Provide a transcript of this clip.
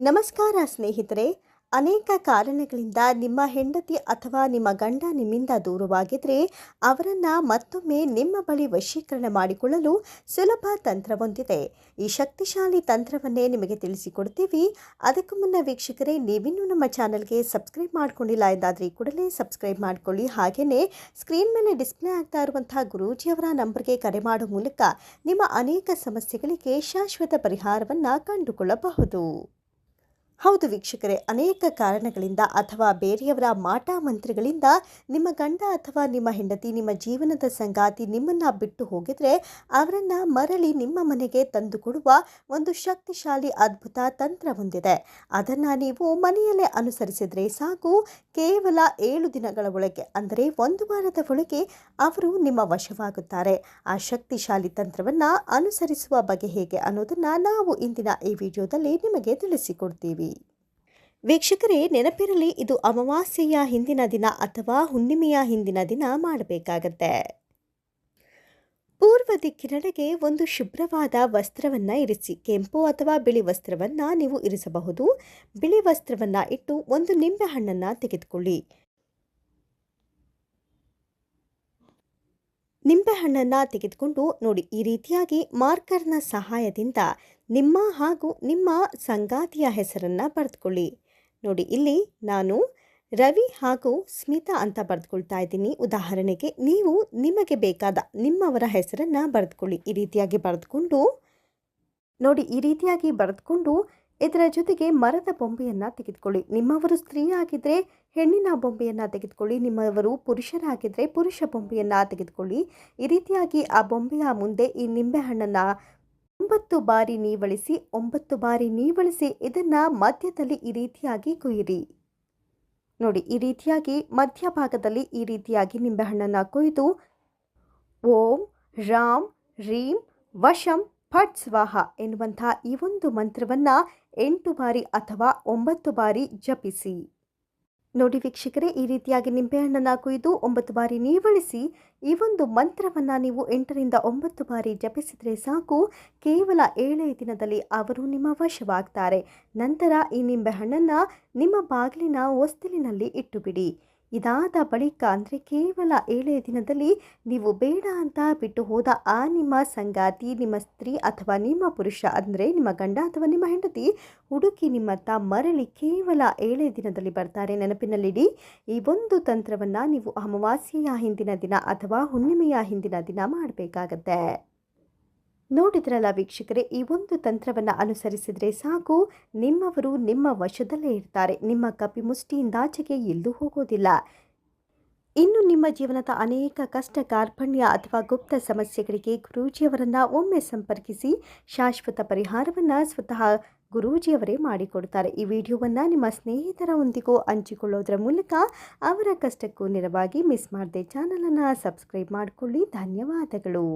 ನಮಸ್ಕಾರ ಸ್ನೇಹಿತರೆ. ಅನೇಕ ಕಾರಣಗಳಿಂದ ನಿಮ್ಮ ಹೆಂಡತಿ ಅಥವಾ ನಿಮ್ಮ ಗಂಡ ನಿಮ್ಮಿಂದ ದೂರವಾಗಿದ್ದರೆ ಅವರನ್ನು ಮತ್ತೊಮ್ಮೆ ನಿಮ್ಮ ಬಳಿ ವಶೀಕರಣ ಮಾಡಿಕೊಳ್ಳಲು ಸುಲಭ ತಂತ್ರವೊಂದಿದೆ ಈ ಶಕ್ತಿಶಾಲಿ ತಂತ್ರವನ್ನೇ ನಿಮಗೆ ತಿಳಿಸಿಕೊಡ್ತೀವಿ. ಅದಕ್ಕೂ ಮುನ್ನ ವೀಕ್ಷಕರೇ, ನೀವಿನ್ನೂ ನಮ್ಮ ಚಾನಲ್ಗೆ ಸಬ್ಸ್ಕ್ರೈಬ್ ಮಾಡ್ಕೊಂಡಿಲ್ಲ ಎಂದಾದರೆ ಕೂಡಲೇ ಸಬ್ಸ್ಕ್ರೈಬ್ ಮಾಡಿಕೊಳ್ಳಿ. ಹಾಗೆಯೇ ಸ್ಕ್ರೀನ್ ಮೇಲೆ ಡಿಸ್ಪ್ಲೇ ಆಗ್ತಾ ಇರುವಂತಹ ಗುರೂಜಿಯವರ ನಂಬರ್ಗೆ ಕರೆ ಮಾಡುವ ಮೂಲಕ ನಿಮ್ಮ ಅನೇಕ ಸಮಸ್ಯೆಗಳಿಗೆ ಶಾಶ್ವತ ಪರಿಹಾರವನ್ನು ಕಂಡುಕೊಳ್ಳಬಹುದು. ಹೌದು ವೀಕ್ಷಕರೇ, ಅನೇಕ ಕಾರಣಗಳಿಂದ ಅಥವಾ ಬೇರೆಯವರ ಮಾಟ ಮಂತ್ರಗಳಿಂದ ನಿಮ್ಮ ಗಂಡ ಅಥವಾ ನಿಮ್ಮ ಹೆಂಡತಿ, ನಿಮ್ಮ ಜೀವನದ ಸಂಗಾತಿ ನಿಮ್ಮನ್ನು ಬಿಟ್ಟು ಹೋಗಿದ್ರೆ ಅವರನ್ನು ಮರಳಿ ನಿಮ್ಮ ಮನೆಗೆ ತಂದುಕೊಡುವ ಒಂದು ಶಕ್ತಿಶಾಲಿ ಅದ್ಭುತ ತಂತ್ರ ಹೊಂದಿದೆ. ಅದನ್ನು ನೀವು ಮನೆಯಲ್ಲೇ ಅನುಸರಿಸಿದರೆ ಸಾಕು. ಕೇವಲ ಏಳು ದಿನಗಳ ಒಳಗೆ, ಅಂದರೆ ಒಂದು ವಾರದ ಒಳಗೆ ಅವರು ನಿಮ್ಮ ವಶವಾಗುತ್ತಾರೆ. ಆ ಶಕ್ತಿಶಾಲಿ ತಂತ್ರವನ್ನು ಅನುಸರಿಸುವ ಬಗೆ ಹೇಗೆ ಅನ್ನೋದನ್ನು ನಾವು ಇಂದಿನ ಈ ವಿಡಿಯೋದಲ್ಲಿ ನಿಮಗೆ ತಿಳಿಸಿಕೊಡ್ತೀವಿ. ವೀಕ್ಷಕರೇ, ನೆನಪಿರಲಿ, ಇದು ಅಮಾವಾಸ್ಯೆಯ ಹಿಂದಿನ ದಿನ ಅಥವಾ ಹುಣ್ಣಿಮೆಯ ಹಿಂದಿನ ದಿನ ಮಾಡಬೇಕಾಗತ್ತೆ. ಪೂರ್ವ ದಿಕ್ಕಿನಡೆಗೆ ಒಂದು ಶುಭ್ರವಾದ ವಸ್ತ್ರವನ್ನು ಇರಿಸಿ, ಕೆಂಪು ಅಥವಾ ಬಿಳಿ ವಸ್ತ್ರವನ್ನು ನೀವು ಇರಿಸಬಹುದು. ಬಿಳಿ ವಸ್ತ್ರವನ್ನು ಇಟ್ಟು ಒಂದು ನಿಂಬೆಹಣ್ಣನ್ನು ತೆಗೆದುಕೊಳ್ಳಿ. ನಿಂಬೆಹಣ್ಣನ್ನು ತೆಗೆದುಕೊಂಡು ನೋಡಿ, ಈ ರೀತಿಯಾಗಿ ಮಾರ್ಕರ್ನ ಸಹಾಯದಿಂದ ನಿಮ್ಮ ಹಾಗೂ ನಿಮ್ಮ ಸಂಗಾತಿಯ ಹೆಸರನ್ನು ಬರೆದುಕೊಳ್ಳಿ ನೋಡಿ, ಇಲ್ಲಿ ನಾನು ರವಿ ಹಾಗೂ ಸ್ಮಿತಾ ಅಂತ ಬರೆದುಕೊಳ್ತಾ ಇದ್ದೀನಿ. ಉದಾಹರಣೆಗೆ, ನೀವು ನಿಮಗೆ ಬೇಕಾದ ನಿಮ್ಮವರ ಹೆಸರನ್ನು ಬರೆದುಕೊಳ್ಳಿ. ಈ ರೀತಿಯಾಗಿ ಬರೆದುಕೊಂಡು, ನೋಡಿ, ಈ ರೀತಿಯಾಗಿ ಬರೆದುಕೊಂಡು ಇದರ ಜೊತೆಗೆ ಮರದ ಬೊಂಬೆಯನ್ನು ತೆಗೆದುಕೊಳ್ಳಿ. ನಿಮ್ಮವರು ಸ್ತ್ರೀ ಆಗಿದ್ದರೆ ಹೆಣ್ಣಿನ ಬೊಂಬೆಯನ್ನು ತೆಗೆದುಕೊಳ್ಳಿ. ನಿಮ್ಮವರು ಪುರುಷರಾಗಿದ್ದರೆ ಪುರುಷ ಬೊಂಬೆಯನ್ನು ತೆಗೆದುಕೊಳ್ಳಿ. ಈ ರೀತಿಯಾಗಿ ಆ ಬೊಂಬೆಯ ಮುಂದೆ ಈ ನಿಂಬೆಹಣ್ಣನ್ನು ಒಂಬತ್ತು ಬಾರಿ ನೀವಳಿಸಿ, ಒಂಬತ್ತು ಬಾರಿ ನೀವಳಿಸಿ, ಇದನ್ನು ಮಧ್ಯದಲ್ಲಿ ಈ ರೀತಿಯಾಗಿ ಕೊಯ್ಯಿರಿ. ನೋಡಿ, ಈ ರೀತಿಯಾಗಿ ಮಧ್ಯಭಾಗದಲ್ಲಿ ಈ ರೀತಿಯಾಗಿ ನಿಂಬೆಹಣ್ಣನ್ನು ಕೊಯ್ದು, ಓಂ ರಾಮ್ ರೀಂ, ವಶಂ, ಫಟ್ ಸ್ವಾಹ ಎನ್ನುವಂಥ ಈ ಒಂದು ಮಂತ್ರವನ್ನು ಎಂಟು ಬಾರಿ ಅಥವಾ ಒಂಬತ್ತು ಬಾರಿ ಜಪಿಸಿ. ನೋಡಿ ವೀಕ್ಷಕರೇ, ಈ ರೀತಿಯಾಗಿ ನಿಂಬೆಹಣ್ಣನ್ನು ಕುಯ್ದು ಒಂಬತ್ತು ಬಾರಿ ನೀವಳಿಸಿ, ಈ ಒಂದು ಮಂತ್ರವನ್ನು ನೀವು ಎಂಟರಿಂದ ಒಂಬತ್ತು ಬಾರಿ ಜಪಿಸಿದರೆ ಸಾಕು. ಕೇವಲ ಏಳೇ ದಿನದಲ್ಲಿ ಅವರು ನಿಮ್ಮ ವಶವಾಗ್ತಾರೆ. ನಂತರ ಈ ನಿಂಬೆಹಣ್ಣನ್ನು ನಿಮ್ಮ ಬಾಗಿಲಿನ ಹೊಸ್ತಿಲಿನಲ್ಲಿ ಇಟ್ಟುಬಿಡಿ. ಇದಾದ ಬಳಿಕ, ಅಂದರೆ ಕೇವಲ ಏಳೇ ದಿನದಲ್ಲಿ ನೀವು ಬೇಡ ಅಂತ ಬಿಟ್ಟು ಹೋದ ಆ ನಿಮ್ಮ ಸಂಗಾತಿ, ನಿಮ್ಮ ಸ್ತ್ರೀ ಅಥವಾ ನಿಮ್ಮ ಪುರುಷ, ಅಂದರೆ ನಿಮ್ಮ ಗಂಡ ಅಥವಾ ನಿಮ್ಮ ಹೆಂಡತಿ, ಹುಡುಕಿ ನಿಮ್ಮತ್ತ ಮರಳಿ ಕೇವಲ ಏಳೇ ದಿನದಲ್ಲಿ ಬರ್ತಾರೆ. ನೆನಪಿನಲ್ಲಿಡಿ, ಈ ಒಂದು ತಂತ್ರವನ್ನು ನೀವು ಅಮಾವಾಸ್ಯೆಯ ಹಿಂದಿನ ದಿನ ಅಥವಾ ಹುಣ್ಣಿಮೆಯ ಹಿಂದಿನ ದಿನ ಮಾಡಬೇಕಾಗತ್ತೆ. ನೋಡಿದ್ರಲ್ಲ ವೀಕ್ಷಕರೇ, ಈ ಒಂದು ತಂತ್ರವನ್ನು ಅನುಸರಿಸಿದರೆ ಸಾಕು. ನಿಮ್ಮವರು ನಿಮ್ಮ ವಶದಲ್ಲೇ ಇರ್ತಾರೆ. ನಿಮ್ಮ ಕಪಿ ಮುಷ್ಟಿಯಿಂದಾಚೆಗೆ ಎಲ್ಲೂ ಹೋಗೋದಿಲ್ಲ. ಇನ್ನು ನಿಮ್ಮ ಜೀವನದ ಅನೇಕ ಕಷ್ಟ, ಕಾರ್ಪಣ್ಯ ಅಥವಾ ಗುಪ್ತ ಸಮಸ್ಯೆಗಳಿಗೆ ಗುರೂಜಿಯವರನ್ನು ಒಮ್ಮೆ ಸಂಪರ್ಕಿಸಿ ಶಾಶ್ವತ ಪರಿಹಾರವನ್ನು ಸ್ವತಃ ಗುರೂಜಿಯವರೇ ಮಾಡಿಕೊಡ್ತಾರೆ. ಈ ವಿಡಿಯೋವನ್ನು ನಿಮ್ಮ ಸ್ನೇಹಿತರೊಂದಿಗೂ ಹಂಚಿಕೊಳ್ಳೋದ್ರ ಮೂಲಕ ಅವರ ಕಷ್ಟಕ್ಕೂ ನೆರವಾಗಿ ಮಿಸ್ ಮಾಡದೆ ಚಾನಲನ್ನು ಸಬ್ಸ್ಕ್ರೈಬ್ ಮಾಡಿಕೊಳ್ಳಿ. ಧನ್ಯವಾದಗಳು.